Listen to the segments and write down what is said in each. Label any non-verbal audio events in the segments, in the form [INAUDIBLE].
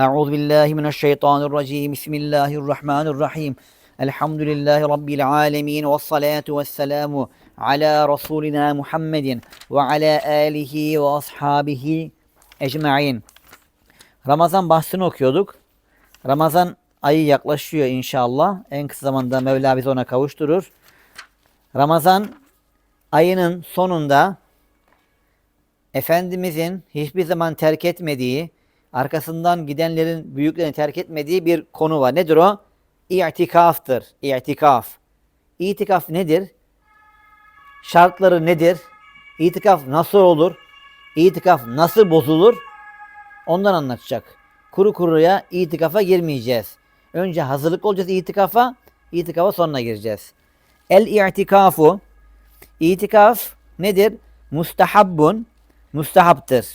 Euzu billahi mineşşeytanirracim. Bismillahirrahmanirrahim. Elhamdülillahi rabbil alamin ve salatu vesselamu ala rasulina Muhammedin ve ala alihi ve ashabihi ecmaîn. Ramazan bahsini okuyorduk. Ramazan ayı yaklaşıyor inşallah. En kısa zamanda Mevla bizi ona kavuşturur. Ramazan ayının sonunda Efendimizin hiçbir zaman terk etmediği, arkasından gidenlerin büyüklerini terk etmediği bir konu var. Nedir o? İtikaftır. İtikaf. İtikaf nedir? Şartları nedir? İtikaf nasıl olur? İtikaf nasıl bozulur? Ondan anlatacak. Kuru kuruya itikafa girmeyeceğiz. Önce hazırlık olacağız itikafa, itikafa sonra gireceğiz. El-i'tikafu İtikaf nedir? Mustahabbun, mustahaptır.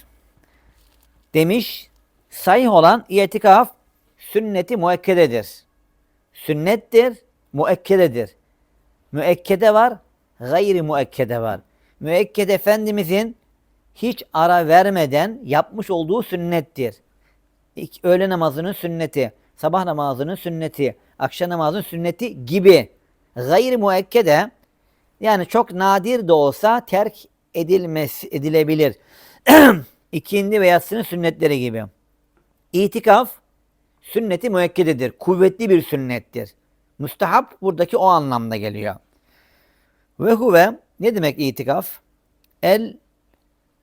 Demiş, sahih olan itikaf sünneti muekkededir. Sünnettir, muekkededir. Müekkede var, gayri müekkede var. Müekkede Efendimizin hiç ara vermeden yapmış olduğu sünnettir. İlk öğle namazının sünneti, sabah namazının sünneti, akşam namazının sünneti gibi. Gayri müekkede yani çok nadir de olsa terk edilmesi edilebilir. [CLEARS THROAT] İkindi ve yatsının sünnetleri gibi. İtikaf sünneti müekkededir. Kuvvetli bir sünnettir. Müstahap buradaki o anlamda geliyor. Ve huve ne demek itikaf? El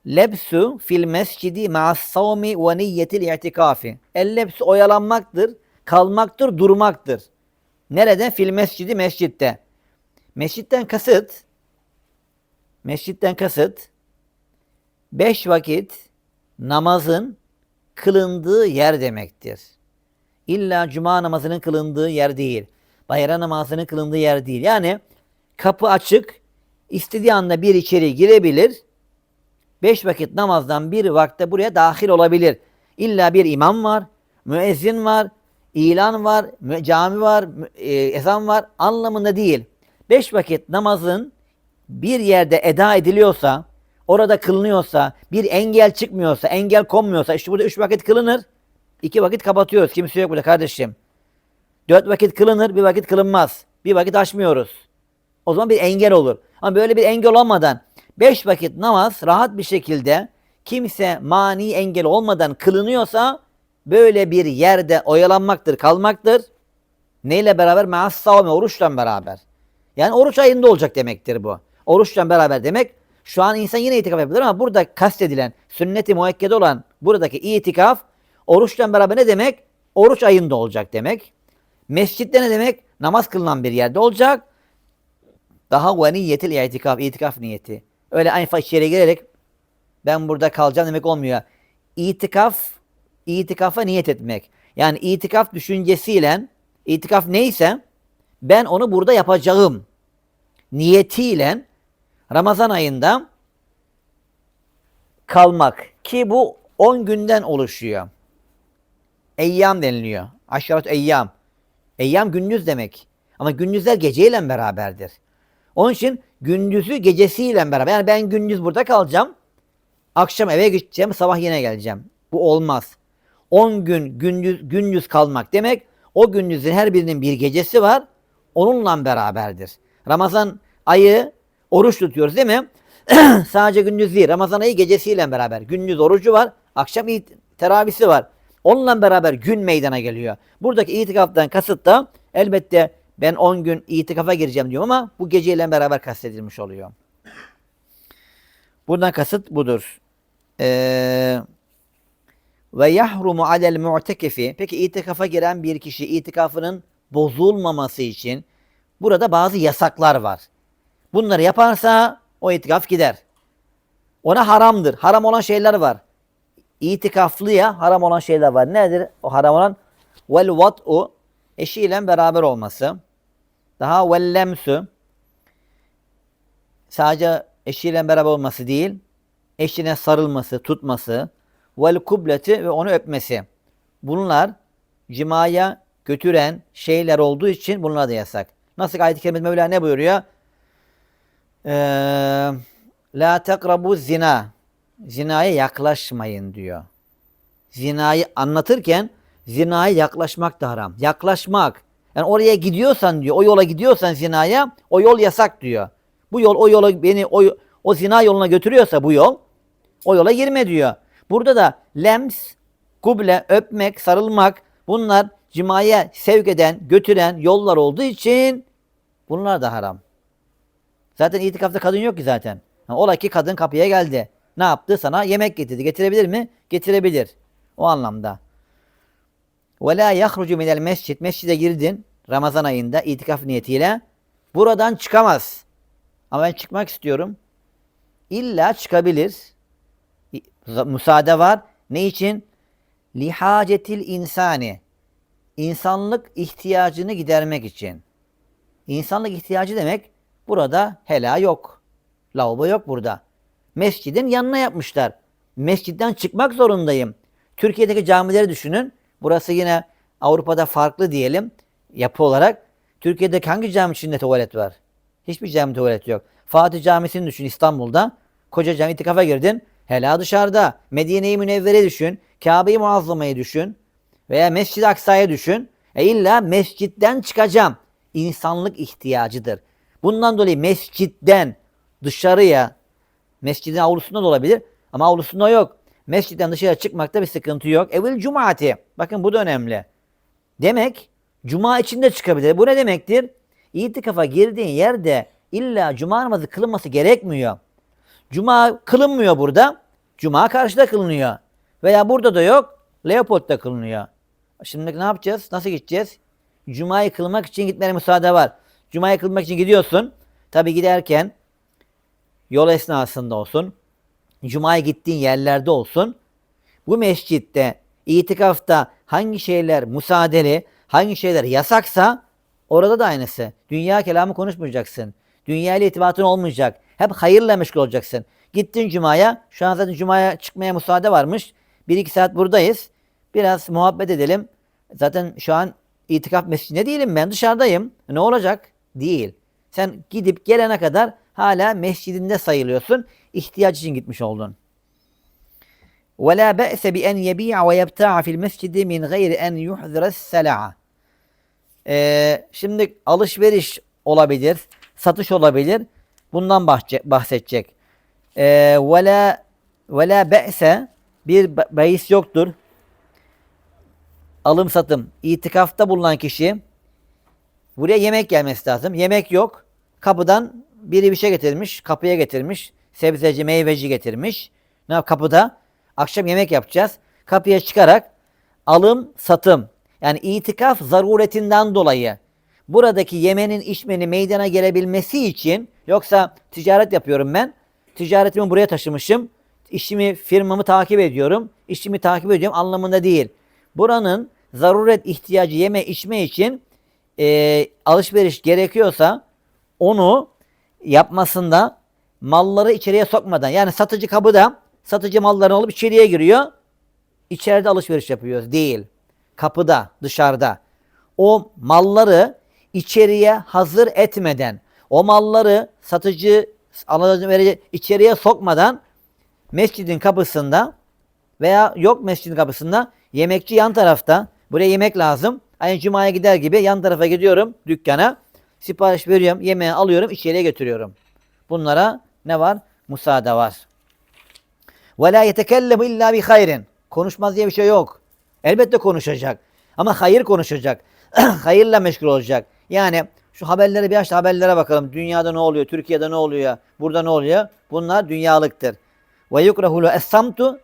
lebsu fil mescidi ma'as savmi ve niyyetil i'tikafi. El lebsu oyalanmaktır, kalmaktır, durmaktır. Nerede? Fil mescidi mescitte. Mescitten kasıt mescitten kasıt beş vakit namazın kılındığı yer demektir. İlla cuma namazının kılındığı yer değil. Bayram namazının kılındığı yer değil. Yani kapı açık, istediği anda bir içeri girebilir. Beş vakit namazdan bir vakte buraya dahil olabilir. İlla bir imam var, müezzin var, ilan var, cami var, e, ezan var anlamında değil. Beş vakit namazın bir yerde eda ediliyorsa, orada kılınıyorsa, bir engel çıkmıyorsa, engel konmuyorsa, işte burada üç vakit kılınır, iki vakit kapatıyoruz. Kimse yok burada kardeşim. Dört vakit kılınır, bir vakit kılınmaz. Bir vakit açmıyoruz. O zaman bir engel olur. Ama böyle bir engel olmadan beş vakit namaz rahat bir şekilde kimse mani engel olmadan kılınıyorsa böyle bir yerde oyalanmaktır, kalmaktır. Neyle beraber? Me'as savme, oruçla beraber. Yani oruç ayında olacak demektir bu. Oruçla beraber demek şu an insan yine itikaf yapabilir ama burada kastedilen sünnet-i muekkede olan buradaki itikaf oruçla beraber ne demek? Oruç ayında olacak demek. Mescitte ne demek? Namaz kılınan bir yerde olacak. Daha ve niyetil itikaf, itikaf niyeti. Öyle aynı iş yere girerek ben burada kalacağım demek olmuyor. İtikaf, itikafa niyet etmek. Yani itikaf düşüncesiyle, itikaf neyse ben onu burada yapacağım niyetiyle Ramazan ayında kalmak ki bu 10 günden oluşuyor. Eyyam deniliyor. Aşaret eyyam. Eyyam gündüz demek. Ama gündüzler geceyle beraberdir. Onun için gündüzü gecesiyle beraber. Yani ben gündüz burada kalacağım. Akşam eve gideceğim, sabah yine geleceğim. Bu olmaz. 10 gün gündüz gündüz kalmak demek o gündüzün her birinin bir gecesi var. Onunla beraberdir. Ramazan ayı oruç tutuyoruz değil mi? [CLEARS THROAT] Sadece gündüz değil. Ramazan ayı gecesiyle beraber. Gündüz orucu var. Akşam teravisi var. Onunla beraber gün meydana geliyor. Buradaki itikaftan kasıt da elbette ben 10 gün itikafa gireceğim diyorum ama bu geceyle beraber kastedilmiş oluyor. Buradan kasıt budur. Ee, ve yahrumu alel mu'tekifi. Peki itikafa giren bir kişi itikafının bozulmaması için burada bazı yasaklar var. Bunları yaparsa o itikaf gider. Ona haramdır. Haram olan şeyler var. İtikaflıya haram olan şeyler var. Nedir o haram olan? Vel vat'u eşiyle beraber olması. Daha vel lemsu sadece eşiyle beraber olması değil, eşine sarılması, tutması, vel kubleti ve onu öpmesi. Bunlar cimaya götüren şeyler olduğu için bunlar da yasak. Nasıl ayet-i kerimede Mevla ne buyuruyor? La tekrabu zina. Zinaya yaklaşmayın diyor. Zinayı anlatırken zinaya yaklaşmak da haram. Yaklaşmak. Yani oraya gidiyorsan diyor, o yola gidiyorsan zinaya, o yol yasak diyor. Bu yol o yola beni o, o zina yoluna götürüyorsa bu yol, o yola girme diyor. Burada da lems, kuble, öpmek, sarılmak bunlar cimaya sevk eden, götüren yollar olduğu için bunlar da haram. Zaten itikafta kadın yok ki zaten. Ha, ola ki kadın kapıya geldi. Ne yaptı? Sana yemek getirdi. Getirebilir mi? Getirebilir. O anlamda. Ve la yahrucu minel mescid. Mescide girdin Ramazan ayında itikaf niyetiyle. Buradan çıkamaz. Ama ben çıkmak istiyorum. İlla çıkabilir. Müsaade var. Ne için? Lihacetil insani. İnsanlık ihtiyacını gidermek için. İnsanlık ihtiyacı demek burada hela yok. Lavabo yok burada. Mescidin yanına yapmışlar. Mescitten çıkmak zorundayım. Türkiye'deki camileri düşünün. Burası yine Avrupa'da farklı diyelim yapı olarak. Türkiye'deki hangi cami içinde tuvalet var? Hiçbir cami tuvalet yok. Fatih Camisi'ni düşün İstanbul'da. Koca cami itikafa girdin. Hela dışarıda. Medine-i Münevvere düşün. Kabe-i Muazzama'yı düşün. Veya Mescid-i Aksa'ya düşün. E illa mescitten çıkacağım. İnsanlık ihtiyacıdır. Bundan dolayı mescitten dışarıya, mescidin avlusunda da olabilir ama avlusunda yok. Mescitten dışarı çıkmakta bir sıkıntı yok. Evvel cumaati. Bakın bu da önemli. Demek cuma içinde çıkabilir. Bu ne demektir? İtikafa girdiğin yerde illa cuma namazı kılınması gerekmiyor. Cuma kılınmıyor burada. Cuma karşıda kılınıyor. Veya burada da yok. Leopold'da kılınıyor. Şimdi ne yapacağız? Nasıl gideceğiz? Cuma'yı kılmak için gitmene müsaade var. Cuma'yı kılmak için gidiyorsun. Tabi giderken yol esnasında olsun. Cuma'ya gittiğin yerlerde olsun. Bu mescitte, itikafta hangi şeyler müsaadeli, hangi şeyler yasaksa orada da aynısı. Dünya kelamı konuşmayacaksın. Dünya ile itibatın olmayacak. Hep hayırla meşgul olacaksın. Gittin Cuma'ya. Şu an zaten Cuma'ya çıkmaya müsaade varmış. Bir iki saat buradayız. Biraz muhabbet edelim. Zaten şu an itikaf mescidinde değilim ben dışarıdayım. Ne olacak? Değil. Sen gidip gelene kadar hala mescidinde sayılıyorsun. İhtiyaç için gitmiş oldun. وَلَا بَأْسَ بِأَنْ يَبِيعَ وَيَبْتَعَ فِي الْمَسْجِدِ مِنْ غَيْرِ أَنْ يُحْذِرَ السَّلَعَ Ee, şimdi alışveriş olabilir, satış olabilir. Bundan bahçe- bahsedecek. Ee, وَلَا وَلَا بَأْسَ bir be- beis yoktur. Alım satım. İtikafta bulunan kişi buraya yemek gelmesi lazım. Yemek yok. Kapıdan biri bir şey getirmiş. Kapıya getirmiş. Sebzeci, meyveci getirmiş. Ne yap kapıda? Akşam yemek yapacağız. Kapıya çıkarak alım satım. Yani itikaf zaruretinden dolayı buradaki yemenin içmenin meydana gelebilmesi için yoksa ticaret yapıyorum ben. Ticaretimi buraya taşımışım. İşimi, firmamı takip ediyorum. İşimi takip ediyorum anlamında değil. Buranın zaruret ihtiyacı yeme içme için e, alışveriş gerekiyorsa onu yapmasında malları içeriye sokmadan yani satıcı kapıda satıcı mallarını alıp içeriye giriyor. İçeride alışveriş yapıyoruz. Değil. Kapıda, dışarıda. O malları içeriye hazır etmeden, o malları satıcı alıcı içeriye sokmadan mescidin kapısında veya yok mescidin kapısında yemekçi yan tarafta. Buraya yemek lazım. Aynı cumaya gider gibi yan tarafa gidiyorum dükkana. Sipariş veriyorum, yemeği alıyorum, içeriye götürüyorum. Bunlara ne var? Müsaade var. Ve la yetekellemu illa bi hayrin. Konuşmaz diye bir şey yok. Elbette konuşacak. Ama hayır konuşacak. [CLEARS THROAT] Hayırla meşgul olacak. Yani şu haberleri bir aç haberlere bakalım. Dünyada ne oluyor? Türkiye'de ne oluyor? Burada ne oluyor? Bunlar dünyalıktır. Ve yukrahulu es-samtu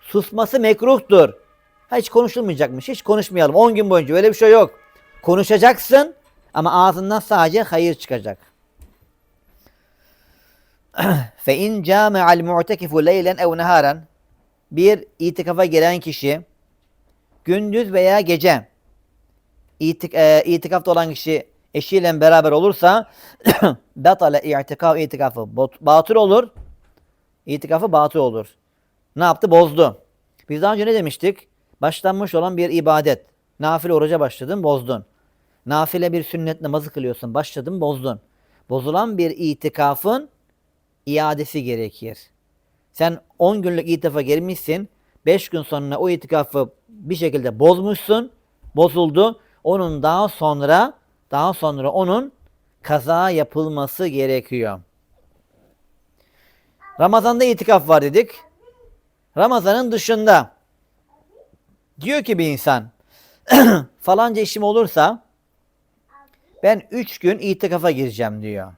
susması mekruhtur. Hiç konuşulmayacakmış. Hiç konuşmayalım. 10 gün boyunca öyle bir şey yok. Konuşacaksın ama ağzından sadece hayır çıkacak. [CLEARS THROAT] Fe in cami'al mu'tekifu leylen ev neharan bir itikafa giren kişi gündüz veya gece itik, e, itikafta olan kişi eşiyle beraber olursa [CLEARS THROAT] batale i'tikaf itikafı batıl olur. İtikafı batıl olur. Ne yaptı? Bozdu. Biz daha önce ne demiştik? Başlanmış olan bir ibadet. Nafile oruca başladın, bozdun. Nafile bir sünnet namazı kılıyorsun, başladın, bozdun. Bozulan bir itikafın iadesi gerekir. Sen 10 günlük itikafa girmişsin. 5 gün sonra o itikafı bir şekilde bozmuşsun, bozuldu. Onun daha sonra daha sonra onun kaza yapılması gerekiyor. Ramazan'da itikaf var dedik. Ramazan'ın dışında diyor ki bir insan [CLEARS THROAT] falanca işim olursa ben üç gün itikafa gireceğim diyor.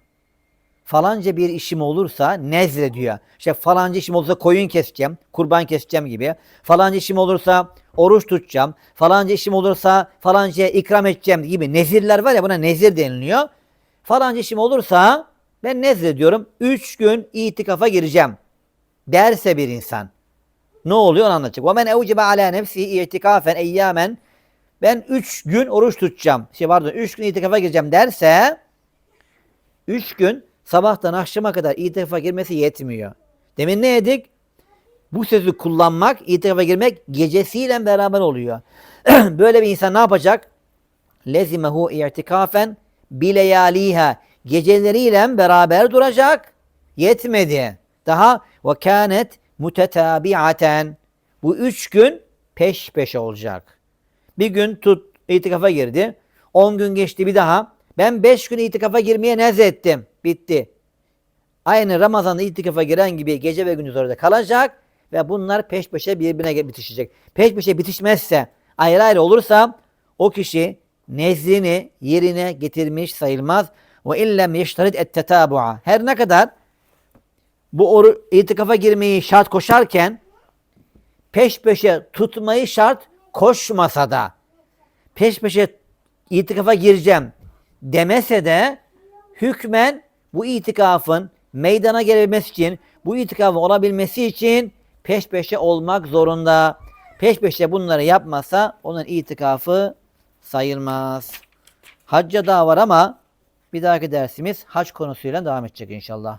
Falanca bir işim olursa nezre diyor. İşte falanca işim olursa koyun keseceğim, kurban keseceğim gibi. Falanca işim olursa oruç tutacağım. Falanca işim olursa falancaya ikram edeceğim gibi nezirler var ya buna nezir deniliyor. Falanca işim olursa ben nezre diyorum. Üç gün itikafa gireceğim. Derse bir insan Ne oluyor onu anlatacak. وَمَنْ اَوْجِبَ عَلَى نَفْسِهِ اِعْتِكَافًا اَيَّامًا Ben üç gün oruç tutacağım. Şey pardon üç gün itikafa gireceğim derse üç gün sabahtan akşama kadar itikafa girmesi yetmiyor. Demin ne dedik? Bu sözü kullanmak, itikafa girmek gecesiyle beraber oluyor. [CLEARS THROAT] Böyle bir insan ne yapacak? Lezimehu i'tikafen bileyaliha. Geceleriyle beraber duracak. Yetmedi. Daha ve kânet mutetabiaten. Bu üç gün peş peşe olacak. Bir gün tut itikafa girdi. 10 gün geçti bir daha. Ben 5 gün itikafa girmeye nezrettim. Bitti. Aynı Ramazan'da itikafa giren gibi gece ve gündüz orada kalacak ve bunlar peş peşe birbirine bitişecek. Peş peşe bitişmezse ayrı ayrı olursa o kişi nezrini yerine getirmiş sayılmaz. Ve illem yeştarit et tetabu'a. Her ne kadar bu oru, itikafa girmeyi şart koşarken peş peşe tutmayı şart koşmasa da peş peşe itikafa gireceğim demese de hükmen bu itikafın meydana gelebilmesi için, bu itikafın olabilmesi için peş peşe olmak zorunda. Peş peşe bunları yapmasa onun itikafı sayılmaz. Hacca daha var ama bir dahaki dersimiz hac konusuyla devam edecek inşallah.